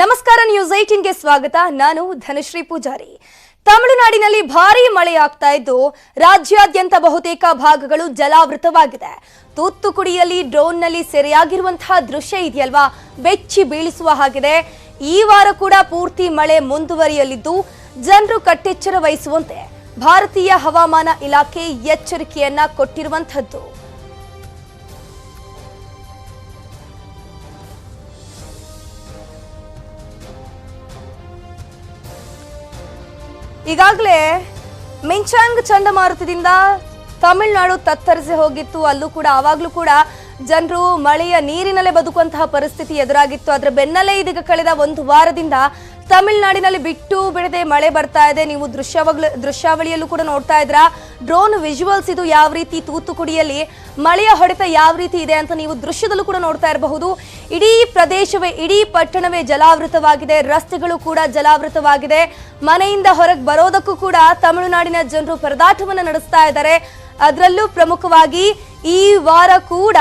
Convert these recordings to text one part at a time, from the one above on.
ನಮಸ್ಕಾರ ನ್ಯೂಸ್ ಏಟೀನ್ಗೆ ಸ್ವಾಗತ. ನಾನು ಧನಶ್ರೀ ಪೂಜಾರಿ. ತಮಿಳುನಾಡಿನಲ್ಲಿ ಭಾರೀ ಮಳೆಯಾಗ್ತಾ ಇದ್ದು, ರಾಜ್ಯಾದ್ಯಂತ ಬಹುತೇಕ ಭಾಗಗಳು ಜಲಾವೃತವಾಗಿದೆ. ತೂತ್ತುಕುಡಿಯಲ್ಲಿ ಡ್ರೋನ್ನಲ್ಲಿ ಸೆರೆಯಾಗಿರುವಂತಹ ದೃಶ್ಯ ಇದೆಯಲ್ವಾ? ಬೆಚ್ಚಿ ಬೀಳಿಸುವ ಹಾಗಿದೆ. ಈ ವಾರ ಕೂಡ ಪೂರ್ತಿ ಮಳೆ ಮುಂದುವರಿಯಲಿದ್ದು, ಜನರು ಕಟ್ಟೆಚ್ಚರ ವಹಿಸುವಂತೆ ಭಾರತೀಯ ಹವಾಮಾನ ಇಲಾಖೆ ಎಚ್ಚರಿಕೆಯನ್ನ ಕೊಟ್ಟಿರುವಂತಹದ್ದು ಈಗಾಗಲೇ ಮಿಂಚಾಂಗ್ ಚಂಡಮಾರುತದಿಂದ ತಮಿಳುನಾಡು ತತ್ತರಿಸಿ ಹೋಗಿತ್ತು. ಅಲ್ಲೂ ಕೂಡ, ಆವಾಗಲೂ ಕೂಡ ಜನರು ಮಳೆಯ ನೀರಿನಲ್ಲೇ ಬದುಕುವಂತಹ ಪರಿಸ್ಥಿತಿ ಎದುರಾಗಿತ್ತು. ಅದರ ಬೆನ್ನಲ್ಲೇ ಇದೀಗ ಕಳೆದ ಒಂದು ವಾರದಿಂದ ತಮಿಳುನಾಡಿನಲ್ಲಿ ಬಿಟ್ಟು ಬಿಡದೆ ಮಳೆ ಬರ್ತಾ ಇದೆ. ನೀವು ದೃಶ್ಯಾವಳಿ ದೃಶ್ಯಾವಳಿಯಲ್ಲೂ ಕೂಡ ನೋಡ್ತಾ ಇದ್ರ ಡ್ರೋನ್ ವಿಜುವಲ್ಸ್ ಇದು ಯಾವ ರೀತಿ ತೂತುಕುಡಿಯಲ್ಲಿ ಮಳೆಯ ಹೊಡೆತ ಯಾವ ರೀತಿ ಇದೆ ಅಂತ ನೀವು ದೃಶ್ಯದಲ್ಲೂ ಕೂಡ ನೋಡ್ತಾ ಇರಬಹುದು. ಇಡೀ ಪ್ರದೇಶವೇ, ಇಡೀ ಪಟ್ಟಣವೇ ಜಲಾವೃತವಾಗಿದೆ. ರಸ್ತೆಗಳು ಕೂಡ ಜಲಾವೃತವಾಗಿದೆ. ಮನೆಯಿಂದ ಹೊರಗೆ ಬರೋದಕ್ಕೂ ಕೂಡ ತಮಿಳುನಾಡಿನ ಜನರು ಪರದಾಟವನ್ನು ನಡೆಸ್ತಾ ಇದ್ದಾರೆ. ಅದರಲ್ಲೂ ಪ್ರಮುಖವಾಗಿ ಈ ವಾರ ಕೂಡ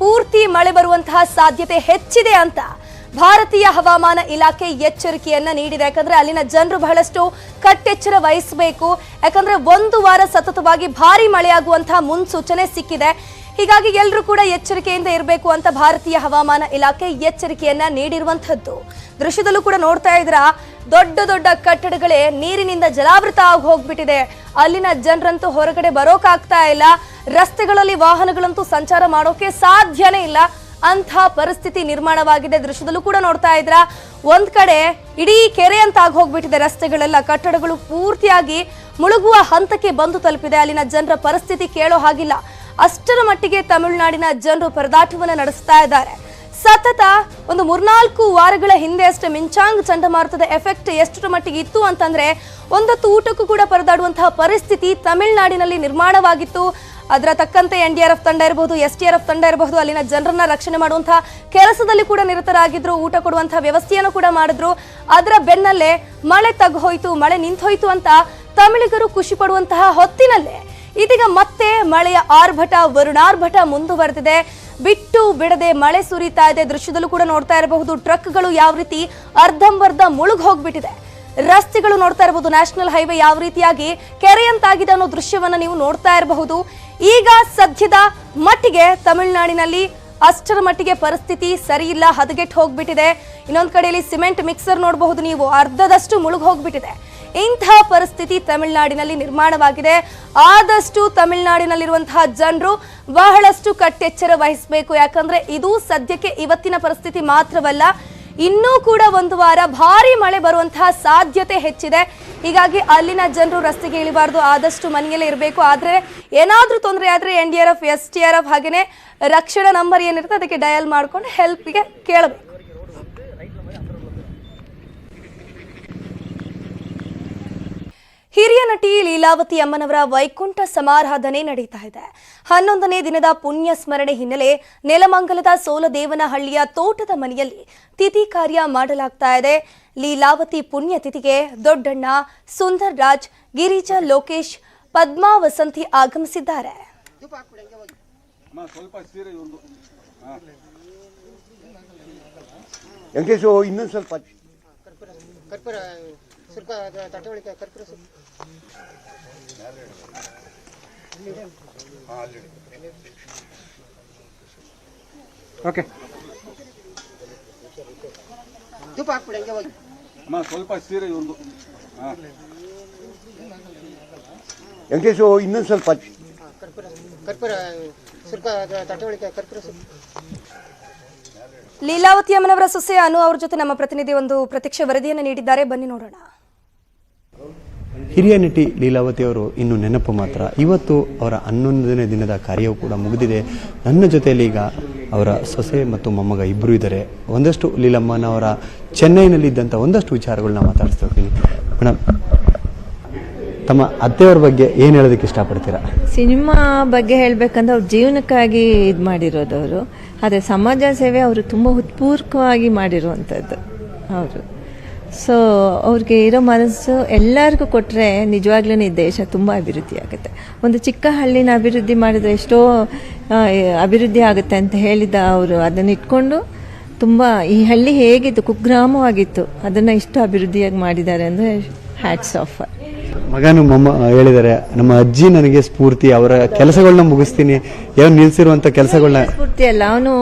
ಪೂರ್ತಿ ಮಳೆ ಬರುವಂತಹ ಸಾಧ್ಯತೆ ಹೆಚ್ಚಿದೆ ಅಂತ ಭಾರತೀಯ ಹವಾಮಾನ ಇಲಾಖೆ ಎಚ್ಚರಿಕೆಯನ್ನ ನೀಡಿದೆ. ಯಾಕಂದ್ರೆ ಅಲ್ಲಿನ ಜನರು ಬಹಳಷ್ಟು ಕಟ್ಟೆಚ್ಚರ ವಹಿಸಬೇಕು. ಯಾಕಂದ್ರೆ ಒಂದು ವಾರ ಸತತವಾಗಿ ಭಾರಿ ಮಳೆಯಾಗುವಂತಹ ಮುನ್ಸೂಚನೆ ಸಿಕ್ಕಿದೆ. ಹೀಗಾಗಿ ಎಲ್ಲರೂ ಕೂಡ ಎಚ್ಚರಿಕೆಯಿಂದ ಇರಬೇಕು ಅಂತ ಭಾರತೀಯ ಹವಾಮಾನ ಇಲಾಖೆ ಎಚ್ಚರಿಕೆಯನ್ನ ನೀಡಿರುವಂತಹದ್ದು ದೃಶ್ಯದಲ್ಲೂ ಕೂಡ ನೋಡ್ತಾ ಇದ್ರ ದೊಡ್ಡ ದೊಡ್ಡ ಕಟ್ಟಡಗಳೇ ನೀರಿನಿಂದ ಜಲಾವೃತ ಆಗಿ ಹೋಗ್ಬಿಟ್ಟಿದೆ. ಅಲ್ಲಿನ ಜನರಂತೂ ಹೊರಗಡೆ ಬರೋಕಾಗ್ತಾ ಇಲ್ಲ. ರಸ್ತೆಗಳಲ್ಲಿ ವಾಹನಗಳಂತೂ ಸಂಚಾರ ಮಾಡೋಕೆ ಸಾಧ್ಯನೇ ಇಲ್ಲ. ಅಂಥ ಪರಿಸ್ಥಿತಿ ನಿರ್ಮಾಣವಾಗಿದೆ. ದೃಶ್ಯದಲ್ಲೂ ಕೂಡ ನೋಡ್ತಾ ಇದ್ರ ಒಂದ್ ಕಡೆ ಇಡೀ ಕೆರೆ ಅಂತ ಆಗಿ ಹೋಗ್ಬಿಟ್ಟಿದೆ ರಸ್ತೆಗಳೆಲ್ಲ. ಕಟ್ಟಡಗಳು ಪೂರ್ತಿಯಾಗಿ ಮುಳುಗುವ ಹಂತಕ್ಕೆ ಬಂದು ತಲುಪಿದೆ. ಅಲ್ಲಿನ ಜನರ ಪರಿಸ್ಥಿತಿ ಕೇಳೋ ಹಾಗಿಲ್ಲ. ಅಷ್ಟರ ಮಟ್ಟಿಗೆ ತಮಿಳುನಾಡಿನ ಜನರು ಪರದಾಟವನ್ನು ನಡೆಸ್ತಾ ಇದ್ದಾರೆ. ಸತತ ಒಂದು ಮೂರ್ನಾಲ್ಕು ವಾರಗಳ ಹಿಂದೆ ಅಷ್ಟೇ ಮಿಂಚಾಂಗ್ ಚಂಡಮಾರುತದ ಎಫೆಕ್ಟ್ ಎಷ್ಟರ ಮಟ್ಟಿಗೆ ಇತ್ತು ಅಂತಂದ್ರೆ, ಒಂದೊತ್ತು ಊಟಕ್ಕೂ ಕೂಡ ಪರದಾಡುವಂತಹ ಪರಿಸ್ಥಿತಿ ತಮಿಳುನಾಡಿನಲ್ಲಿ ನಿರ್ಮಾಣವಾಗಿತ್ತು. ಅದರ ತಕ್ಕಂತೆ ಎನ್ ಡಿ ಆರ್ ಎಫ್ ತಂಡ ಇರಬಹುದು ಎಸ್ ಟಿ ಆರ್ ಎಫ್ ತಂಡ ಇರಬಹುದು, ಅಲ್ಲಿನ ಜನರನ್ನ ರಕ್ಷಣೆ ಮಾಡುವಂತಹ ಕೆಲಸದಲ್ಲಿ ಕೂಡ ನಿರತರಾಗಿದ್ರು, ಊಟ ಕೊಡುವಂತಹ ವ್ಯವಸ್ಥೆಯನ್ನು ಕೂಡ ಮಾಡಿದ್ರು. ಅದರ ಬೆನ್ನಲ್ಲೇ ಮಳೆ ತಗ್ಗೋಯ್ತು ಮಳೆ ನಿಂತೋಯ್ತು ಅಂತ ತಮಿಳಿಗರು ಖುಷಿ ಪಡುವಂತಹ ಹೊತ್ತಿನಲ್ಲೇ ಇದೀಗ ಮತ್ತೆ ಮಳೆಯ ಆರ್ಭಟ, ವರುಣಾರ್ಭಟ ಮುಂದುವರೆದಿದೆ. ಬಿಟ್ಟು ಬಿಡದೆ ಮಳೆ ಸುರಿತಾ ಇದೆ, ದೃಶ್ಯದಲ್ಲೂ ಕೂಡ ನೋಡ್ತಾ ಇರಬಹುದು, ಟ್ರಕ್ಗಳು ಯಾವ ರೀತಿ ಅರ್ಧಂಬರ್ಧ ಮುಳುಗ್ ಹೋಗ್ಬಿಟ್ಟಿದೆ. ರಸ್ತೆಗಳು ನೋಡ್ತಾ ಇರಬಹುದು, ನ್ಯಾಷನಲ್ ಹೈವೇ ಯಾವ ರೀತಿಯಾಗಿ ಕೆರೆಯಂತಾಗಿದೆ ಅನ್ನೋ ದೃಶ್ಯವನ್ನ ನೀವು ನೋಡ್ತಾ ಇರಬಹುದು. ಈಗ ಸದ್ಯದ ಮಟ್ಟಿಗೆ ತಮಿಳುನಾಡಿನಲ್ಲಿ ಅಷ್ಟರ ಮಟ್ಟಿಗೆ ಪರಿಸ್ಥಿತಿ ಸರಿಯಿಲ್ಲ, ಹದಗೆಟ್ಟು ಹೋಗ್ಬಿಟ್ಟಿದೆ. ಇನ್ನೊಂದು ಕಡೆಯಲ್ಲಿ ಸಿಮೆಂಟ್ ಮಿಕ್ಸರ್ ನೋಡಬಹುದು ನೀವು, ಅರ್ಧದಷ್ಟು ಮುಳುಗು ಹೋಗ್ಬಿಟ್ಟಿದೆ. ಇಂತಹ ಪರಿಸ್ಥಿತಿ ತಮಿಳುನಾಡಿನಲ್ಲಿ ನಿರ್ಮಾಣವಾಗಿದೆ. ಆದಷ್ಟು ತಮಿಳುನಾಡಿನಲ್ಲಿರುವಂತಹ ಜನರು ಬಹಳಷ್ಟು ಕಟ್ಟೆಚ್ಚರ ವಹಿಸಬೇಕು. ಯಾಕಂದ್ರೆ ಇದು ಸದ್ಯಕ್ಕೆ ಇವತ್ತಿನ ಪರಿಸ್ಥಿತಿ ಮಾತ್ರವಲ್ಲ ಇನ್ನೂ ಕೂಡ ಒಂದು ವಾರ ಭಾರಿ ಮಳೆ ಬರುವಂತಹ ಸಾಧ್ಯತೆ ಹೆಚ್ಚಿದೆ. ಹೀಗಾಗಿ ಅಲ್ಲಿನ ಜನರು ರಸ್ತೆಗೆ ಇಳಿಬಾರ್ದು. ಆದಷ್ಟು ಮನೆಯಲ್ಲೇ ಇರಬೇಕು. ಆದರೆ ಏನಾದರೂ ತೊಂದರೆ ಆದ್ರೆ N D R F, S T R F ಹಾಗೆಯೇ ರಕ್ಷಣಾ ನಂಬರ್ ಏನಿರುತ್ತೆ ಅದಕ್ಕೆ ಡಯಲ್ ಮಾಡಿಕೊಂಡು ಹೆಲ್ಪ್ಗೆ ಕೇಳಬೇಕು ಹಿರಿಯ ನಟಿ ಲೀಲಾವತಿ ಅಮ್ಮನವರ ವೈಕುಂಠ ಸಮಾರಾಧನೆ ನಡೀತಾ ಇದೆ. ಹನ್ನೊಂದನೇ ದಿನದ ಪುಣ್ಯ ಸ್ಮರಣೆ ಹಿನ್ನೆಲೆ ನೆಲಮಂಗಲದ ಸೋಲದೇವನಹಳ್ಳಿಯ ತೋಟದ ಮನೆಯಲ್ಲಿ ತಿಥಿ ಕಾರ್ಯ ಮಾಡಲಾಗ್ತಾ ಇದೆ. ಲೀಲಾವತಿ ಪುಣ್ಯ ತಿಥಿಗೆ ದೊಡ್ಡಣ್ಣ ಸುಂದರ್ ರಾಜ್ ಗಿರಿಜಾ ಲೋಕೇಶ್ ಪದ್ಮಾ ವಸಂತಿ ಆಗಮಿಸಿದ್ದಾರೆ. ಅಮ್ಮ ಸ್ವಲ್ಪ ಓಕೆ. ತುಪ್ಪ ಹಾಕ್ಬಿಡಿ ಹಂಗೆ ಹೋಗಿ. ಅಮ್ಮ ಸ್ವಲ್ಪ ಸೀರೆ ಒಂದು. ಹಾಂ. ವೆಂಕಟೇಶು ಇನ್ನೊಂದು ಸ್ವಲ್ಪ ಹಾಂ ಕರ್ಪೂರ ಕರ್ಪೂರ ಅದು ತಟ್ಟೆ ಕರ್ಪೂರ ಸ್ವಲ್ಪ ಲೀಲಾವತಿ ಅಮ್ಮನವರ ಸೊಸೆ ಅನು ಅವ್ರ ಜೊತೆ ನಮ್ಮ ಪ್ರತಿನಿಧಿ ಒಂದು ಪ್ರತ್ಯಕ್ಷ ವರದಿಯನ್ನು ನೀಡಿದ್ದಾರೆ. ಬನ್ನಿ ನೋಡೋಣ. ಹಿರಿಯ ನಟಿ ಲೀಲಾವತಿ ಅವರು ಇನ್ನು ನೆನಪು ಮಾತ್ರ. ಇವತ್ತು ಅವರ ಹನ್ನೊಂದನೇ ದಿನದ ಕಾರ್ಯವೂ ಕೂಡ ಮುಗಿದಿದೆ. ನನ್ನ ಜೊತೆಯಲ್ಲಿ ಈಗ ಅವರ ಸೊಸೆ ಮತ್ತು ಮೊಮ್ಮಗ ಇಬ್ಬರು ಇದ್ದಾರೆ. ಒಂದಷ್ಟು ಲೀಲಮ್ಮನವರ ಚೆನ್ನೈನಲ್ಲಿದ್ದಂಥ ಒಂದಷ್ಟು ವಿಚಾರಗಳನ್ನ ಮಾತಾಡಿಸ್ತಾ ಹೋಗ್ತೀನಿ ಮೇಡಮ್ ತಮ್ಮ ಅತ್ತೆಯವ್ರ ಬಗ್ಗೆ ಏನು ಹೇಳೋದಕ್ಕೆ ಇಷ್ಟಪಡ್ತೀರಾ? ಸಿನಿಮಾ ಬಗ್ಗೆ ಹೇಳಬೇಕಂದ್ರೆ ಅವ್ರ ಜೀವನಕ್ಕಾಗಿ ಇದು ಮಾಡಿರೋದವರು. ಆದರೆ ಸಮಾಜ ಸೇವೆ ಅವರು ತುಂಬ ಉತ್ಪೂರ್ಕವಾಗಿ ಮಾಡಿರುವಂಥದ್ದು ಅವರು ಸೊ ಅವ್ರಿಗೆ ಇರೋ ಮನಸ್ಸು ಎಲ್ಲರಿಗೂ ಕೊಟ್ಟರೆ ನಿಜವಾಗ್ಲೂ ಈ ದೇಶ ತುಂಬ ಅಭಿವೃದ್ಧಿ ಆಗುತ್ತೆ. ಒಂದು ಚಿಕ್ಕ ಹಳ್ಳಿನ ಅಭಿವೃದ್ಧಿ ಮಾಡಿದ್ರೆ ಎಷ್ಟೋ ಅಭಿವೃದ್ಧಿ ಆಗುತ್ತೆ ಅಂತ ಹೇಳಿದ ಅವರು. ಅದನ್ನ ಇಟ್ಕೊಂಡು ತುಂಬ, ಈ ಹಳ್ಳಿ ಹೇಗಿತ್ತು, ಕುಗ್ರಾಮವಾಗಿತ್ತು, ಅದನ್ನು ಇಷ್ಟು ಅಭಿವೃದ್ಧಿಯಾಗಿ ಮಾಡಿದ್ದಾರೆ ಅಂದರೆ ಹ್ಯಾಟ್ಸ್ ಆಫ್ ಮಗನು ಮೊಮ್ಮ ಹೇಳಿದ್ದಾರೆ ನಮ್ಮ ಅಜ್ಜಿ ನನಗೆ ಸ್ಫೂರ್ತಿ ಅವರ ಕೆಲಸಗಳನ್ನ ಮುಗಿಸ್ತೀನಿ. ಏನು ನಿಲ್ಸಿರುವಂತ ಕೆಲಸಗಳನ್ನ ಸ್ಫೂರ್ತಿ ಅಲ್ಲ ಅವನು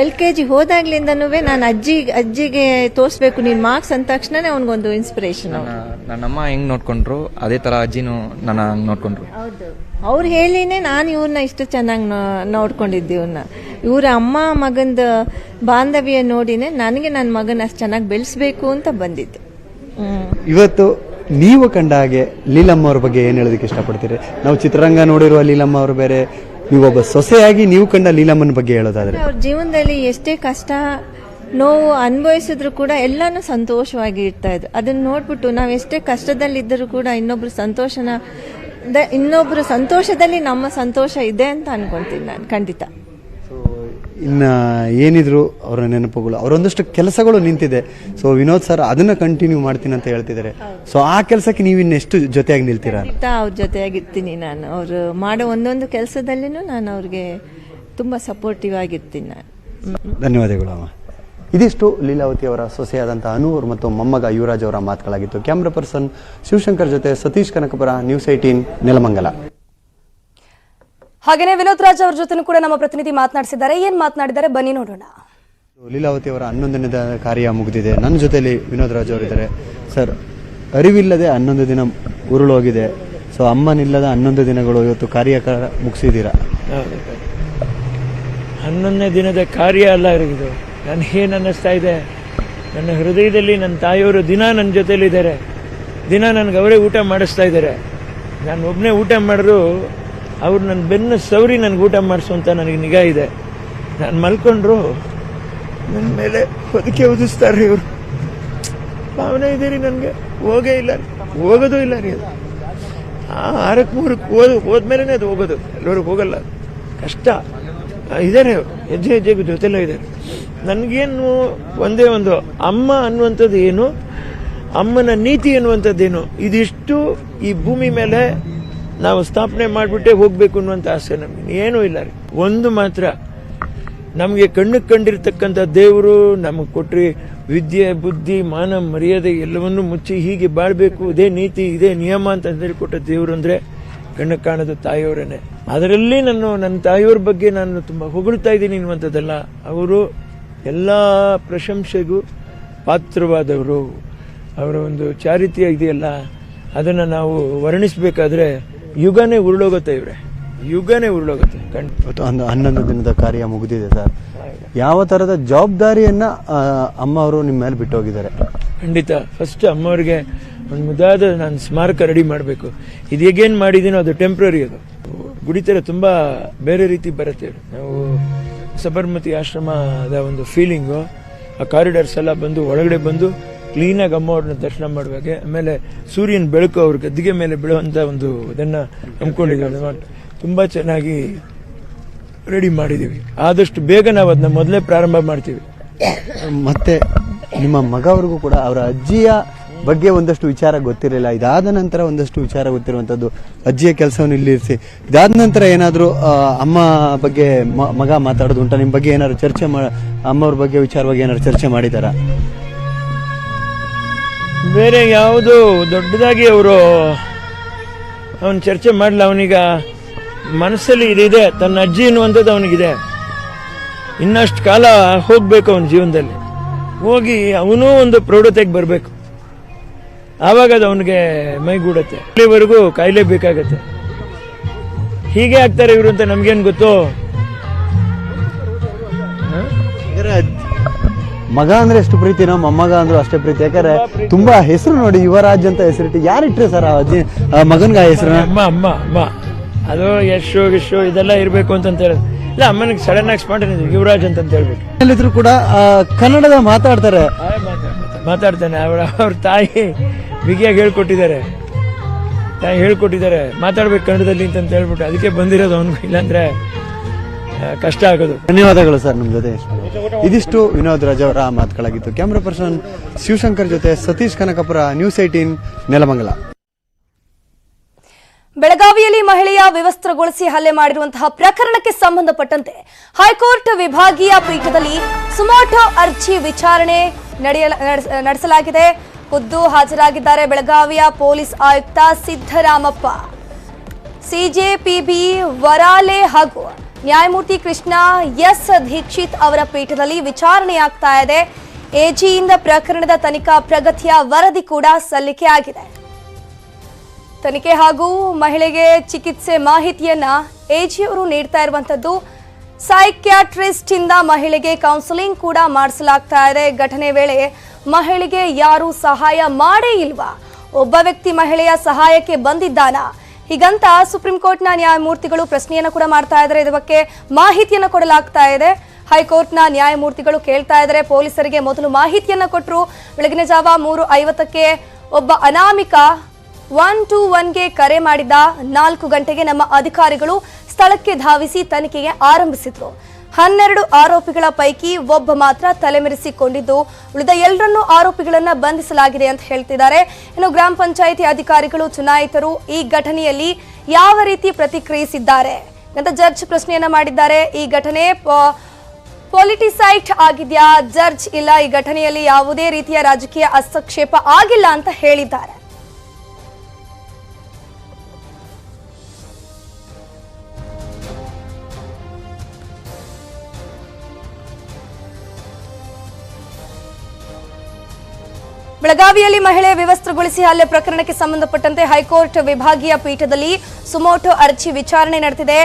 ಎಲ್ ಕೆ ಜಿ ಹೋದಾಗ್ಲಿಂದನೂ ನಾನು ಅಜ್ಜಿ ಅಜ್ಜಿಗೆ ತೋರಿಸ್ಬೇಕು ನೀನು ಮಾರ್ಕ್ಸ್ ಅಂದ ತಕ್ಷಣನೇ ಅವನಿಗೊಂದು ಇನ್ಸ್ಪಿರೇಷನ್ ನನ್ನಮ್ಮ ಹೆಂಗ್ ನೋಡ್ಕೊಂಡ್ರು ಅದೇ ತರ ಅಜ್ಜಿನೂ ನನ್ನ ಹಂಗ್ ನೋಡ್ಕೊಂಡ್ರು. ಹೌದು. ಅವ್ರು ಹೇಳಿನೇ ನಾನು ಇವ್ರನ್ನ ಇಷ್ಟು ಚೆನ್ನಾಗಿ ನೋಡ್ಕೊಂಡಿದ್ದೆ ಇವ್ರನ್ನ ಇವ್ರ ಅಮ್ಮ ಮಗಂದ ಬಾಂಧವ್ಯ ನೋಡಿನೇ ನನಗೆ ನನ್ನ ಮಗನ ಅಷ್ಟು ಚೆನ್ನಾಗಿ ಬೆಳೆಸ್ಬೇಕು ಅಂತ ಬಂದಿದ್ದು. ಇವತ್ತು ನೀವು ಕಂಡ ಹಾಗೆ ಲೀಲಮ್ಮ ಅವ್ರ ಬಗ್ಗೆ ಏನು ಹೇಳೋದಕ್ಕೆ ಇಷ್ಟಪಡ್ತೀರಿ? ನಾವು ಚಿತ್ರರಂಗ ನೋಡಿರುವ ಲೀಲಮ್ಮ ಅವರು ಬೇರೆ ನೀವೊಬ್ಬ ಸೊಸೆಯಾಗಿ ನೀವು ಕಂಡ ಲೀಲಮ್ಮನ ಬಗ್ಗೆ ಹೇಳೋದಾದ್ರೆ? ಅವ್ರ ಜೀವನದಲ್ಲಿ ಎಷ್ಟೇ ಕಷ್ಟ, ನೋವು ಅನುಭವಿಸಿದ್ರು ಕೂಡ ಎಲ್ಲಾನು ಸಂತೋಷವಾಗಿ ಇರ್ತಾ ಇದ್ರು. ಅದನ್ನ ನೋಡ್ಬಿಟ್ಟು ನಾವು ಎಷ್ಟೇ ಕಷ್ಟದಲ್ಲಿದ್ದರೂ ಕೂಡ ಇನ್ನೊಬ್ರು ಸಂತೋಷನ, ದ- ಇನ್ನೊಬ್ರು ಸಂತೋಷದಲ್ಲಿ ನಮ್ಮ ಸಂತೋಷ ಇದೆ ಅಂತ ಅನ್ಕೊಂತೀನಿ ನಾನು ಖಂಡಿತ. ಇನ್ನ ಏನಿದ್ರು ಅವರ ನೆನಪುಗಳು ಅವರೊಂದಷ್ಟು ಕೆಲಸಗಳು ನಿಂತಿದೆ. ಸೊ ವಿನೋದ್ ಸರ್ ಅದನ್ನ ಕಂಟಿನ್ಯೂ ಮಾಡ್ತೀನಿ ಅಂತ ಹೇಳ್ತಿದ್ದಾರೆ. ಸೊ ಆ ಕೆಲಸಕ್ಕೆ ನೀವು ಇನ್ನೆಷ್ಟು ಜೊತೆಯಾಗಿ ನಿಲ್ತೀರಾ? ಅವ್ರ ಜೊತೆಯಾಗಿರ್ತೀನಿ ನಾನು. ಅವರು ಮಾಡೋ ಒಂದೊಂದು ಕೆಲಸದಲ್ಲಿನೂ ನಾನು ಅವ್ರಿಗೆ ತುಂಬ ಸಪೋರ್ಟಿವ್ ಆಗಿರ್ತೀನಿ ನಾನು. ಧನ್ಯವಾದಗಳು ಅಮ್ಮ. ಇದಿಷ್ಟು ಲೀಲಾವತಿ ಅವರ ಸೊಸೆಯಾದಂಥ ಅನೂರ್ ಮತ್ತು ಮೊಮ್ಮಗ ಯುವರಾಜ್ ಅವರ ಮಾತುಗಳಾಗಿತ್ತು. ಕ್ಯಾಮ್ರಾ ಪರ್ಸನ್ ಶಿವಶಂಕರ್ ಜೊತೆ ಸತೀಶ್ ಕನಕಪುರ ನ್ಯೂಸ್ ಏಟೀನ್ ನೆಲಮಂಗಲ. ಹಾಗೇನೆ ವಿನೋದ್ ರಾಜ್ ಅವ್ರ ಜೊತೆ ಕೂಡ ನಮ್ಮ ಪ್ರತಿನಿಧಿ ಮಾತನಾಡಿಸಿದ್ದಾರೆ. ಏನ್ ಮಾತನಾಡಿದ್ದಾರೆ? ಬನ್ನಿ ನೋಡೋಣ. ಲೀಲಾವತಿ ಅವರ ಹನ್ನೊಂದನೇ ಕಾರ್ಯ ಮುಗಿದಿದೆ. ನನ್ನ ಜೊತೆಯಲ್ಲಿ ವಿನೋದ್ ರಾಜ್ ಅವರಿದ್ದಾರೆ ಸರ್ ಅರಿವಿಲ್ಲದೆ ಹನ್ನೊಂದು ದಿನ ಉರುಳೋಗಿದೆ. ಸೊ ಅಮ್ಮನಿಲ್ಲದ ಹನ್ನೊಂದು ದಿನಗಳು ಇವತ್ತು ಕಾರ್ಯ ಮುಗಿಸಿದ್ದೀರಾ. ಹನ್ನೊಂದನೇ ದಿನದ ಕಾರ್ಯ ಅಲ್ಲ ಇದು ನನಗೇನು ಅನ್ನಿಸ್ತಾ ಇದೆ? ನನ್ನ ಹೃದಯದಲ್ಲಿ ನನ್ನ ತಾಯಿಯವರು ದಿನ ನನ್ನ ಜೊತೆಲಿದ್ದಾರೆ. ದಿನ ನನಗೆ ಅವರೇ ಊಟ ಮಾಡಿಸ್ತಾ ಇದ್ದಾರೆ. ನಾನು ಒಬ್ಬನೇ ಊಟ ಮಾಡಿದ್ರು ಅವ್ರು ನನ್ನ ಬೆನ್ನ ಸೌರಿ ನನಗೆ ಊಟ ಮಾಡಿಸುವಂತ ನನಗೆ ನಿಗಾ ಇದೆ. ನಾನು ಮಲ್ಕೊಂಡ್ರು ನನ್ನ ಮೇಲೆ ಬದುಕೆ ಉದಿಸ್ತಾರೆ ಇವರು. ಭಾವನೆ ಇದೆ ರೀ ನನಗೆ. ಹೋಗೇ ಇಲ್ಲ. ಹೋಗೋದು ಇಲ್ಲ ರೀ ಅದು. ಆ ಆರಕ್ಕೆ ಮೂರಕ್ಕೆ ಓದ್ ಹೋದ್ಮೇಲೆ ಅದು ಹೋಗೋದು. ಎಲ್ಲರಿಗೂ ಹೋಗಲ್ಲ. ಕಷ್ಟ. ಇದ್ದಾರೆ ಇದಾರೆ. ಹೆಜ್ಜೆ ಹೆಜ್ಜೆಗೂ ಜೊತೆಲೇ ಇದ್ದಾರೆ ನನಗೇನು ಒಂದೇ ಒಂದು ಅಮ್ಮ ಅನ್ನುವಂಥದ್ದು ಏನು? ಅಮ್ಮನ ನೀತಿ ಅನ್ನುವಂಥದ್ದೇನು ಇದಿಷ್ಟು ಈ ಭೂಮಿ ಮೇಲೆ ನಾವು ಸ್ಥಾಪನೆ ಮಾಡಿಬಿಟ್ಟೆ ಹೋಗ್ಬೇಕು ಅನ್ನುವಂಥ ಆಸೆ ನಮಗೆ. ಏನೂ ಇಲ್ಲ ರೀ. ಒಂದು ಮಾತ್ರ, ನಮಗೆ ಕಣ್ಣು ಕಂಡಿರ್ತಕ್ಕಂಥ ದೇವರು ನಮಗೆ ಕೊಟ್ಟರೆ ವಿದ್ಯೆ, ಬುದ್ಧಿ, ಮಾನ, ಮರ್ಯಾದೆ ಎಲ್ಲವನ್ನೂ ಮುಚ್ಚಿ ಹೀಗೆ ಬಾಳ್ಬೇಕು. ಇದೇ ನೀತಿ, ಇದೇ ನಿಯಮ ಅಂತ ಹೇಳಿಕೊಟ್ಟ ದೇವರು ಅಂದರೆ ಕಣ್ಣು ಕಾಣೋದು ತಾಯಿಯವರೇನೆ. ಅದರಲ್ಲಿ ನಾನು, ನನ್ನ ತಾಯಿಯವ್ರ ಬಗ್ಗೆ ನಾನು ತುಂಬ ಹೊಗಳ್ತಾ ಇದ್ದೀನಿ ಅನ್ನುವಂಥದ್ದಲ್ಲ. ಅವರು ಎಲ್ಲ ಪ್ರಶಂಸೆಗೂ ಪಾತ್ರವಾದವರು. ಅವರ ಒಂದು ಚಾರಿತ್ರ್ಯ ಇದೆಯಲ್ಲ, ಅದನ್ನು ನಾವು ವರ್ಣಿಸ್ಬೇಕಾದ್ರೆ ಯುಗನೇ ಉರುಳೋಗುತ್ತೆ ಇವ್ರೆ. ಯುಗನೇ ಉರುಳೋಗುತ್ತೆ. ಇವತ್ತು ಒಂದು ಹನ್ನೊಂದು ದಿನದ ಕಾರ್ಯ ಮುಗಿದಿದೆ ಸರ್. ಯಾವ ತರದ ಜವಾಬ್ದಾರಿಯನ್ನ ಆ, ಅಮ್ಮ ಅವರು ನಿಮ್ಮ ಮೇಲೆ ಬಿಟ್ಟು ಹೋಗಿದ್ದಾರೆ ಖಂಡಿತ ಫಸ್ಟ್ ಅಮ್ಮವ್ರಿಗೆ ಒಂದು ಮುದ್ದಾದ ನಾನು ಸ್ಮಾರಕ ರೆಡಿ ಮಾಡಬೇಕು. ಇದು ಹೇಗೇನು ಮಾಡಿದ್ದೀನೋ ಅದು ಟೆಂಪ್ರರಿ ಅದು. ಗುಡಿತರ ತುಂಬಾ ಬೇರೆ ರೀತಿ ಬರುತ್ತೆ ನಾವು ಸಬರ್ಮತಿ ಆಶ್ರಮದ ಒಂದು ಫೀಲಿಂಗು ಆ ಕಾರಿಡಾರ್ಸ್ ಎಲ್ಲ ಬಂದು ಒಳಗಡೆ ಬಂದು ಕ್ಲೀನಾಗಿ ಅಮ್ಮ ಅವ್ರನ್ನ ದರ್ಶನ ಮಾಡುವಾಗ ಆಮೇಲೆ ಸೂರ್ಯನ ಬೆಳಕು ಅವ್ರ ಗದ್ದಿಗೆ ಮೇಲೆ ಬೀಳುವಂತ ಒಂದು ಇದನ್ನ ಹಮ್ಮಿಕೊಂಡಿದ್ದೀವಿ. ತುಂಬಾ ಚೆನ್ನಾಗಿ ರೆಡಿ ಮಾಡಿದ್ದೀವಿ. ಆದಷ್ಟು ಬೇಗ ನಾವು ಅದನ್ನ ಮೊದಲೇ ಪ್ರಾರಂಭ ಮಾಡ್ತೀವಿ. ಮತ್ತೆ ನಿಮ್ಮ ಮಗ ಅವ್ರಿಗೂ ಕೂಡ ಅವರ ಅಜ್ಜಿಯ ಬಗ್ಗೆ ಒಂದಷ್ಟು ವಿಚಾರ ಗೊತ್ತಿರಲಿಲ್ಲ. ಇದಾದ ನಂತರ ಒಂದಷ್ಟು ವಿಚಾರ ಗೊತ್ತಿರುವಂತದ್ದು ಅಜ್ಜಿಯ ಕೆಲಸವನ್ನು ಇಲ್ಲಿರಿಸಿ ಇದಾದ ನಂತರ ಏನಾದರೂ ಅಮ್ಮ ಬಗ್ಗೆ ಮಗ ಮಾತಾಡೋದು ಉಂಟಾ? ನಿಮ್ಮ ಬಗ್ಗೆ ಏನಾದ್ರು ಚರ್ಚೆ ಮಾ ಅಮ್ಮವ್ರ ಬಗ್ಗೆ ವಿಚಾರವಾಗಿ ಏನಾದ್ರು ಚರ್ಚೆ ಮಾಡಿದಾರಾ? ಬೇರೆ ಯಾವುದು ದೊಡ್ಡದಾಗಿ ಅವರು ಅವನು ಚರ್ಚೆ ಮಾಡಲ್ಲ ಅವನೀಗ ಮನಸ್ಸಲ್ಲಿ ಇದಿದೆ ತನ್ನ ಅಜ್ಜಿ ಅನ್ನುವಂಥದ್ದು ಅವನಿಗಿದೆ. ಇನ್ನಷ್ಟು ಕಾಲ ಹೋಗಬೇಕು ಅವನ ಜೀವನದಲ್ಲಿ. ಹೋಗಿ ಅವನೂ ಒಂದು ಪ್ರೌಢತೆಗೆ ಬರಬೇಕು. ಆವಾಗ ಅದು ಅವನಿಗೆ ಮೈಗೂಡತ್ತೆ. ಇಲ್ಲಿವರೆಗೂ ಕಾಯಿಲೆ ಬೇಕಾಗತ್ತೆ ಹೀಗೆ ಆಗ್ತಾರೆ ಇವರು ಅಂತ ನಮಗೇನು ಗೊತ್ತು? ಮಗ ಅಂದ್ರೆ ಎಷ್ಟು ಪ್ರೀತಿನೋ ಮೊಮ್ಮಗ ಅಂದ್ರು ಅಷ್ಟೇ ಪ್ರೀತಿ. ಯಾಕಂದ್ರೆ ತುಂಬಾ ಹೆಸರು ನೋಡಿ ಯುವರಾಜ್ ಅಂತ ಹೆಸರಿಟ್ಟು. ಯಾರಿಟ್ರಿ ಸರ್ ಆ ಅಜ್ಜಿ ಆ ಮಗನ್ಗೆ ಆ ಹೆಸರು? ಅಮ್ಮ ಅಮ್ಮ ಅಮ್ಮ. ಅದು ಯಶು ಗಿಶು ಇದೆಲ್ಲ ಇರಬೇಕು ಅಂತ ಹೇಳಿ. ಇಲ್ಲ ಅಮ್ಮನಿಗೆ ಸಡನ್ ಆಗಿ ಸ್ಪಾಟ್ ಯುವರಾಜ್ ಅಂತ ಹೇಳ್ಬಿಟ್ಟು ಕೂಡ ಆ, ಕನ್ನಡದ ಮಾತಾಡ್ತಾರೆ. ಮಾತಾಡ್ತಾನೆ. ಅವಳ ಅವ್ರ ತಾಯಿ ಬಿಗಿಯಾಗಿ ಹೇಳ್ಕೊಟ್ಟಿದ್ದಾರೆ. ತಾಯಿ ಹೇಳ್ಕೊಟ್ಟಿದ್ದಾರೆ. ಮಾತಾಡ್ಬೇಕು ಕನ್ನಡದಲ್ಲಿ ಅಂತ ಹೇಳ್ಬಿಟ್ಟು. ಅದಕ್ಕೆ ಬಂದಿರೋದು ಅವನು. ಇಲ್ಲಾಂದ್ರೆ ಕಷ್ಟ ಆಗೋದು. ಧನ್ಯವಾದಗಳು ಸರ್ ನಿಮ್ಮ ಜೊತೆ. ಇದಿಷ್ಟು ವಿನೋದ್ ರಾಜ್ ಅವರ ಮಾತುಗಳಾಗಿತ್ತು. ಕ್ಯಾಮ್ರಾ ಪರ್ಸನ್ ಶಿವಶಂಕರ್ ಜೊತೆ ಸತೀಶ್ ಕನಕಪುರ ನ್ಯೂಸ್ ಏಟೀನ್ ನೆಲಮಂಗಲ. ಬೆಳಗಾವಿಯಲ್ಲಿ ಮಹಿಳೆಯ ವಿವಸ್ತ್ರಗೊಳಿಸಿ ಹಲ್ಲೆ ಮಾಡಿರುವಂತಹ ಪ್ರಕರಣಕ್ಕೆ ಸಂಬಂಧಪಟ್ಟಂತೆ ಹೈಕೋರ್ಟ್ ವಿಭಾಗೀಯ ಪೀಠದಲ್ಲಿ ಸುಮೋಟೋ ಅರ್ಜಿ ವಿಚಾರಣೆ ನಡೆಯಲ ನಡೆಸ- ನಡೆಸಲಾಗಿದೆ. ಖುದ್ದು ಹಾಜರಾಗಿದ್ದಾರೆ ಬೆಳಗಾವಿಯ ಪೊಲೀಸ್ ಆಯುಕ್ತ ಸಿದ್ದರಾಮಪ್ಪ. ಸಿಜೆಪಿಬಿ ವರಾಲೆ ಹಾಗೂ ನ್ಯಾಯಮೂರ್ತಿ ಕೃಷ್ಣ ಎಸ್ ದೀಕ್ಷಿತ್ ಅವರ ಪೀಠದಲ್ಲಿ ವಿಚಾರಣೆಯಾಗ್ತಾ ಇದೆ. ಎಜಿಯಿಂದ ಪ್ರಕರಣದ ತನಿಖಾ ಪ್ರಗತಿಯ ವರದಿ ಕೂಡ ಸಲ್ಲಿಕೆ ಆಗಿದೆ. ತನಿಖೆ ಹಾಗೂ ಮಹಿಳೆಗೆ ಚಿಕಿತ್ಸೆ ಮಾಹಿತಿಯನ್ನ ಎಜಿಯವರು ನೀಡ್ತಾ ಇರುವಂತದ್ದು. ಸೈಕ್ಯಾಟ್ರಿಸ್ಟ್ ಇಂದ ಮಹಿಳೆಗೆ ಕೌನ್ಸಿಲಿಂಗ್ ಕೂಡ ಮಾಡಿಸಲಾಗ್ತಾ ಇದೆ. ಘಟನೆ ವೇಳೆ ಮಹಿಳೆಗೆ ಯಾರು ಸಹಾಯ ಮಾಡೇ ಇಲ್ವಾ? ಒಬ್ಬ ವ್ಯಕ್ತಿ ಮಹಿಳೆಯ ಸಹಾಯಕ್ಕೆ ಬಂದಿದ್ದಾನಾ? ಹೀಗಂತ ಸುಪ್ರೀಂ ಕೋರ್ಟ್ನ ನ್ಯಾಯಮೂರ್ತಿಗಳು ಪ್ರಶ್ನೆಯನ್ನು ಕೂಡ ಮಾಡ್ತಾ ಇದ್ದಾರೆ. ಇದರ ಬಗ್ಗೆ ಮಾಹಿತಿಯನ್ನು ಕೊಡಲಾಗ್ತಾ ಇದೆ. ಹೈಕೋರ್ಟ್ನ ನ್ಯಾಯಮೂರ್ತಿಗಳು ಕೇಳ್ತಾ ಇದ್ದಾರೆ. ಪೊಲೀಸರಿಗೆ ಮೊದಲು ಮಾಹಿತಿಯನ್ನು ಕೊಟ್ಟರು ಬೆಳಗಿನ ಜಾವ ಮೂರು ಐವತ್ತಕ್ಕೆ ಒಬ್ಬ ಅನಾಮಿಕ ಒನ್ ಟು ಒನ್ಗೆ ಕರೆ ಮಾಡಿದ ನಾಲ್ಕು ಗಂಟೆಗೆ ನಮ್ಮ ಅಧಿಕಾರಿಗಳು ಸ್ಥಳಕ್ಕೆ ಧಾವಿಸಿ ತನಿಖೆಗೆ ಆರಂಭಿಸಿದ್ರು. ಹನ್ನೆರಡು ಆರೋಪಿಗಳ ಪೈಕಿ ಒಬ್ಬ ಮಾತ್ರ ತಲೆಮರೆಸಿಕೊಂಡಿದ್ದು, ಉಳಿದ ಎಲ್ಲರನ್ನೂ ಆರೋಪಿಗಳನ್ನ ಬಂಧಿಸಲಾಗಿದೆ ಅಂತ ಹೇಳ್ತಿದ್ದಾರೆ. ಇನ್ನು ಗ್ರಾಮ ಪಂಚಾಯಿತಿ ಅಧಿಕಾರಿಗಳು, ಚುನಾಯಿತರು ಈ ಘಟನೆಯಲ್ಲಿ ಯಾವ ರೀತಿ ಪ್ರತಿಕ್ರಿಯಿಸಿದ್ದಾರೆ? ಅಂತ ಜಡ್ಜ್ ಪ್ರಶ್ನೆಯನ್ನ ಮಾಡಿದ್ದಾರೆ. ಈ ಘಟನೆ ಪೊಲಿಟಿಸೈಟ್ ಆಗಿದ್ಯಾ? ಜಡ್ಜ್, ಇಲ್ಲ, ಈ ಘಟನೆಯಲ್ಲಿ ಯಾವುದೇ ರೀತಿಯ ರಾಜಕೀಯ ಹಸ್ತಕ್ಷೇಪ ಆಗಿಲ್ಲ ಅಂತ ಹೇಳಿದ್ದಾರೆ. ಬೆಳಗಾವಿಯಲ್ಲಿ ಮಹಿಳೆ ವಿವಸ್ತ್ರಗೊಳಿಸಿ ಹಲ್ಲೆ ಪ್ರಕರಣಕ್ಕೆ ಸಂಬಂಧಪಟ್ಟಂತೆ ಹೈಕೋರ್ಟ್ ವಿಭಾಗೀಯ ಪೀಠದಲ್ಲಿ ಸುಮೋಟೋ ಅರ್ಜಿ ವಿಚಾರಣೆ ನಡೆದಿದೆ.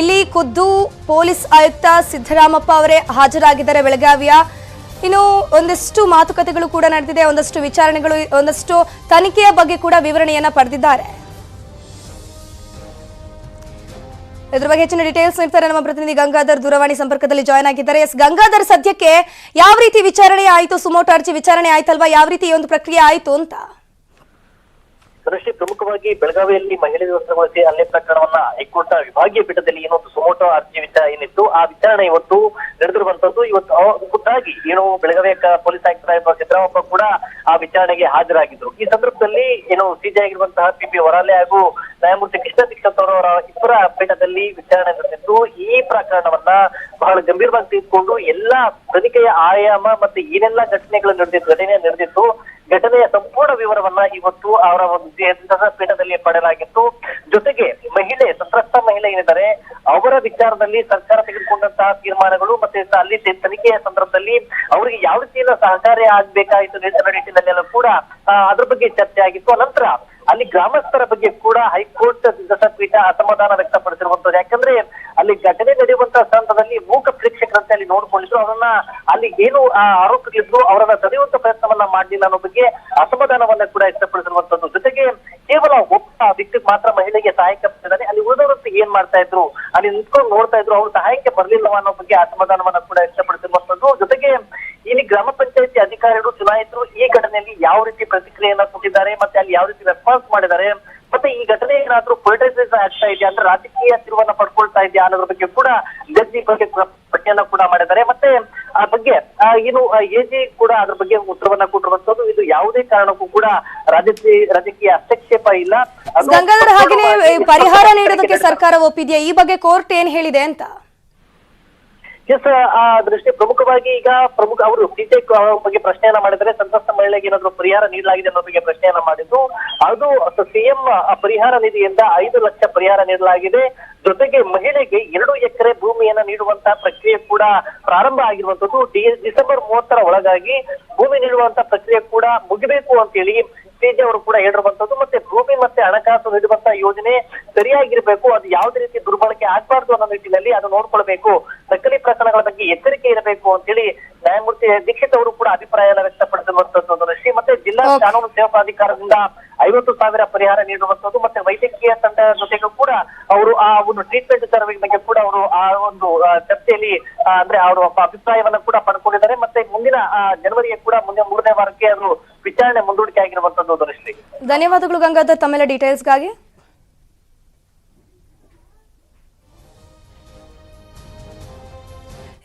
ಇಲ್ಲಿ ಖುದ್ದು ಪೊಲೀಸ್ ಆಯುಕ್ತ ಸಿದ್ದರಾಮಪ್ಪ ಅವರೇ ಹಾಜರಾಗಿದ್ದಾರೆ ಬೆಳಗಾವಿಯ. ಇನ್ನು ಒಂದಷ್ಟು ಮಾತುಕತೆಗಳು ಕೂಡ ನಡೆದಿದೆ, ಒಂದಷ್ಟು ವಿಚಾರಣೆಗಳು, ಒಂದಷ್ಟು ತನಿಖೆಯ ಬಗ್ಗೆ ಕೂಡ ವಿವರಣೆಯನ್ನ ಪಡೆದಿದ್ದಾರೆ. ಇದ್ರ ಬಗ್ಗೆ ಹೆಚ್ಚಿನ ಡೀಟೇಲ್ಸ್ ನೀಡ್ತಾರೆ ನಮ್ಮ ಪ್ರತಿನಿಧಿ ಗಂಗಾಧರ್ ದೂರವಾಣಿ ಸಂಪರ್ಕದಲ್ಲಿ ಜಾಯ್ನ್ ಆಗಿದ್ದಾರೆ. ಎಸ್, ಗಂಗಾಧರ್, ಸದ್ಯಕ್ಕೆ ಯಾವ ರೀತಿ ವಿಚಾರಣೆ ಆಯಿತು? ಸುಮೋಟೋ ಅರ್ಜಿ ವಿಚಾರಣೆ ಆಯ್ತಲ್ವಾ? ಯಾವ ರೀತಿ ಒಂದು ಪ್ರಕ್ರಿಯೆ ಆಯಿತು ಅಂತ? ದೃಷ್ಟಿ ಪ್ರಮುಖವಾಗಿ ಬೆಳಗಾವಿಯಲ್ಲಿ ಮಹಿಳೆ ವ್ಯವಸ್ಥೆಗೊಳಿಸಿ ಅಲ್ಲೇ ಪ್ರಕರಣವನ್ನ ಹೈಕೋರ್ಟ್ ವಿಭಾಗೀಯ ಪೀಠದಲ್ಲಿ ಏನೊಂದು ಸುಮೋಟ ಅರ್ಜಿ ವಿಚಾರ ಏನಿತ್ತು, ಆ ವಿಚಾರಣೆ ಇವತ್ತು ನಡೆದಿರುವಂತದ್ದು. ಇವತ್ತು ಖುದ್ದಾಗಿ ಏನು ಬೆಳಗಾವಿಯ ಪೊಲೀಸ್ ಆಯುಕ್ತರಾಗಿರುವ ಸಿದ್ದರಾಮಪ್ಪ ಕೂಡ ಆ ವಿಚಾರಣೆಗೆ ಹಾಜರಾಗಿದ್ರು. ಈ ಸಂದರ್ಭದಲ್ಲಿ ಏನು ಸಿಜೆ ಆಗಿರುವಂತಹ ಪಿ ವರಾಲೆ ಹಾಗೂ ನ್ಯಾಯಮೂರ್ತಿ ಕೃಷ್ಣ ದೀಕ್ಷಿತ್ ಅವರ ಇಬ್ಬರ ಪೀಠದಲ್ಲಿ ವಿಚಾರಣೆ ನಡೆದಿದ್ದು ಈ ಪ್ರಕರಣವನ್ನ ಬಹಳ ಗಂಭೀರವಾಗಿ ತೆಗೆದುಕೊಂಡು ಎಲ್ಲಾ ತನಿಖೆಯ ಆಯಾಮ ಮತ್ತೆ ಏನೆಲ್ಲಾ ಘಟನೆಗಳು ನಡೆದಿತ್ತು, ಘಟನೆ ನಡೆದಿತ್ತು, ಘಟನೆಯ ಸಂಪೂರ್ಣ ವಿವರವನ್ನ ಇವತ್ತು ಅವರ ಒಂದು ಪೀಠದಲ್ಲಿ ಪಡೆಯಲಾಗಿತ್ತು. ಜೊತೆಗೆ ಮಹಿಳೆ ಸಂತ್ರಸ್ತ ಮಹಿಳೆ ಏನಿದ್ದಾರೆ ಅವರ ವಿಚಾರದಲ್ಲಿ ಸರ್ಕಾರ ತೆಗೆದುಕೊಂಡಂತಹ ತೀರ್ಮಾನಗಳು ಮತ್ತೆ ಅಲ್ಲಿ ತನಿಖೆಯ ಸಂದರ್ಭದಲ್ಲಿ ಅವರಿಗೆ ಯಾವ ರೀತಿಯ ಸಹಕಾರಿ ಆಗ್ಬೇಕಾಯಿತು ನಿಟ್ಟಿನ ನಿಟ್ಟಿನಲ್ಲೆಲ್ಲ ಕೂಡ ಅದ್ರ ಬಗ್ಗೆ ಚರ್ಚೆ ಆಗಿತ್ತು. ನಂತರ ಅಲ್ಲಿ ಗ್ರಾಮಸ್ಥರ ಬಗ್ಗೆ ಕೂಡ ಹೈಕೋರ್ಟ್ ಪೀಠ ಅಸಮಾಧಾನ ವ್ಯಕ್ತಪಡಿಸಿರುವಂತದ್ದು ಯಾಕಂದ್ರೆ ಅಲ್ಲಿ ಘಟನೆ ನಡೆಯುವಂತಹ ಸಂದರ್ಭದಲ್ಲಿ ಮೂಕ ಪ್ರೇಕ್ಷಕರಂತೆ ಅಲ್ಲಿ ನೋಡ್ಕೊಂಡಿದ್ರು ಅವರನ್ನ ಅಲ್ಲಿ ಏನು ಆರೋಪಿಗಳಿದ್ರು ಅವರನ್ನ ತಡೆಯುವಂತ ಪ್ರಯತ್ನವನ್ನ ಮಾಡಲಿಲ್ಲ ಅನ್ನೋ ಬಗ್ಗೆ ಅಸಮಾಧಾನವನ್ನ ಕೂಡ ವ್ಯಕ್ತಪಡಿಸಿರುವಂತದ್ದು. ಜೊತೆಗೆ ಕೇವಲ ಒಬ್ಬ ವ್ಯಕ್ತಿ ಮಾತ್ರ ಮಹಿಳೆಗೆ ಸಹಾಯಕ ಬರ್ತಿದ್ದಾರೆ ಅಲ್ಲಿ ಉಳಿದವರಂತೆ ಏನ್ ಮಾಡ್ತಾ ಇದ್ರು, ಅಲ್ಲಿ ನಿಂತ್ಕೊಂಡು ನೋಡ್ತಾ ಇದ್ರು, ಅವ್ರು ಸಹಾಯಕ್ಕೆ ಬರ್ಲಿಲ್ಲವ ಅನ್ನೋ ಬಗ್ಗೆ ಅಸಮಾಧಾನವನ್ನ ಕೂಡ ವ್ಯಕ್ತಪಡಿಸಿರುವಂತದ್ದು. ಜೊತೆಗೆ ಇಲ್ಲಿ ಗ್ರಾಮ ಪಂಚಾಯತಿ ಅಧಿಕಾರಿಗಳು, ಚುನಾಯಿತರು ಈ ಘಟನೆಯಲ್ಲಿ ಯಾವ ರೀತಿ ಪ್ರತಿಕ್ರಿಯೆಯನ್ನ ಕೊಟ್ಟಿದ್ದಾರೆ, ಮತ್ತೆ ಅಲ್ಲಿ ಯಾವ ರೀತಿ ರೆಸ್ಪಾನ್ಸ್ ಮಾಡಿದ್ದಾರೆ, ಮತ್ತೆ ಈ ಘಟನೆ ಏನಾದ್ರೂ ಪೊಲಿಟೈಸೈಸ್ ಆಗ್ತಾ ಇದೆಯಾ, ಅಂದ್ರೆ ರಾಜಕೀಯ ತಿರುವನ್ನ ಪಡ್ಕೊಳ್ತಾ ಇದೆಯಾ ಅನ್ನೋದ್ರ ಬಗ್ಗೆ ಕೂಡ ಈ ಬಗ್ಗೆ ಪ್ರ- ಪಟ್ಟಿಯನ್ನ ಕೂಡ ಮಾಡಿದ್ದಾರೆ. ಮತ್ತೆ ಆ ಬಗ್ಗೆ ಏನು ಎಜಿ ಕೂಡ ಅದ್ರ ಬಗ್ಗೆ ಉತ್ತರವನ್ನ ಕೊಟ್ಟಿರುವಂತದ್ದು ಇದು ಯಾವುದೇ ಕಾರಣಕ್ಕೂ ಕೂಡ ರಾಜಕೀಯ ರಾಜಕೀಯ ಹಸ್ತಕ್ಷೇಪ ಇಲ್ಲ. ಗಂಗಾಧರ್ ಪರಿಹಾರ ನೀಡೋದಕ್ಕೆ ಸರ್ಕಾರ ಒಪ್ಪಿದೆಯಾ? ಈ ಬಗ್ಗೆ ಕೋರ್ಟ್ ಏನ್ ಹೇಳಿದೆ ಅಂತ? ಎಸ್ ಆ, ದೃಷ್ಟಿ ಪ್ರಮುಖವಾಗಿ ಈಗ ಪ್ರಮುಖ ಅವರು ಸಿಟೆಕ್ ಬಗ್ಗೆ ಪ್ರಶ್ನೆಯನ್ನ ಮಾಡಿದರೆ ಸಂತ್ರಸ್ತ ಮಹಿಳೆಗೆ ಏನಾದ್ರು ಪರಿಹಾರ ನೀಡಲಾಗಿದೆ ಅನ್ನೋ ಬಗ್ಗೆ ಪ್ರಶ್ನೆಯನ್ನ ಮಾಡಿದ್ದು. ಅದು ಸಿಎಂ ಪರಿಹಾರ ನಿಧಿಯಿಂದ ಐದು ಲಕ್ಷ ಪರಿಹಾರ ನೀಡಲಾಗಿದೆ. ಜೊತೆಗೆ ಮಹಿಳೆಗೆ ಎರಡು ಎಕರೆ ಭೂಮಿಯನ್ನ ನೀಡುವಂತ ಪ್ರಕ್ರಿಯೆ ಕೂಡ ಪ್ರಾರಂಭ ಆಗಿರುವಂತದ್ದು ಡಿಸೆಂಬರ್ ಮೂವತ್ತರ ಒಳಗಾಗಿ ಭೂಮಿ ನೀಡುವಂತ ಪ್ರಕ್ರಿಯೆ ಕೂಡ ಮುಗಿಬೇಕು ಅಂತೇಳಿ ಸಿಜೆ ಅವರು ಕೂಡ ಹೇಳಿರುವಂತದ್ದು ಮತ್ತೆ ಭೂಮಿ ಮತ್ತೆ ಹಣಕಾಸು ನೀಡುವಂತ ಯೋಜನೆ ಸರಿಯಾಗಿರ್ಬೇಕು ಅದು ಯಾವುದೇ ರೀತಿ ದುರ್ಬಳಕೆ ಆಗ್ಬಾರ್ದು ಅನ್ನೋ ನಿಟ್ಟಿನಲ್ಲಿ ಅದು ನೋಡ್ಕೊಳ್ಬೇಕು. ನಕಲಿ ಪ್ರಕರಣಗಳ ಬಗ್ಗೆ ಎಚ್ಚರಿಕೆ ಇರಬೇಕು ಅಂತ ಹೇಳಿ ನ್ಯಾಯಮೂರ್ತಿ ದೀಕ್ಷಿತ್ ಅವರು ಕೂಡ ಅಭಿಪ್ರಾಯನ ವ್ಯಕ್ತಪಡಿಸಿರುವಂತದ್ದು ದೃಷ್ಟಿ ಮತ್ತೆ ಜಿಲ್ಲಾ ಕಾನೂನು ಸೇವಾ ಪ್ರಾಧಿಕಾರದಿಂದ ಐವತ್ತು ಸಾವಿರ ಪರಿಹಾರ ನೀಡುವಂತದ್ದು ಮತ್ತೆ ವೈದ್ಯಕೀಯ ತಂಡ ಜೊತೆಗೂ ಕೂಡ ಅವರು ಆ ಒಂದು ಟ್ರೀಟ್ಮೆಂಟ್ ಬಗ್ಗೆ ಕೂಡ ಅವರು ಆ ಒಂದು ಚರ್ಚೆಯಲ್ಲಿ ಅಂದ್ರೆ ಅವರು ಅಭಿಪ್ರಾಯವನ್ನ ಕೂಡ ಪಡ್ಕೊಂಡಿದ್ದಾರೆ. ಮತ್ತೆ ಮುಂದಿನ ಆ, ಜನವರಿಗೆ ಕೂಡ ಮುಂದೆ ಮೂರನೇ ವಾರಕ್ಕೆ ಅವರು ವಿಚಾರಣೆ ಮುಂದೂಡಿಕೆ ಆಗಿರುವಂತದ್ದು ದೃಷ್ಟಿ. ಧನ್ಯವಾದಗಳು ಗಂಗಾಧರ್ ತಮ್ಮೆಲ್ಲ ಡೀಟೇಲ್ಸ್ಗಾಗಿ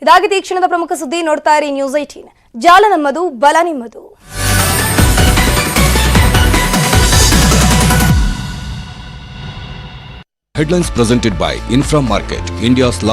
ಇದಾಗಿದೆ ಈ ಕ್ಷಣದ ಪ್ರಮುಖ ಸುದ್ದಿ ನೋಡ್ತಾ ಇರಿ ನ್ಯೂಸ್ ಐಟೀನ್ ಜಾಲ ನಮ್ಮದು ಬಲ ನಿಮ್ಮದು. Headlines presented by Infra market India's largest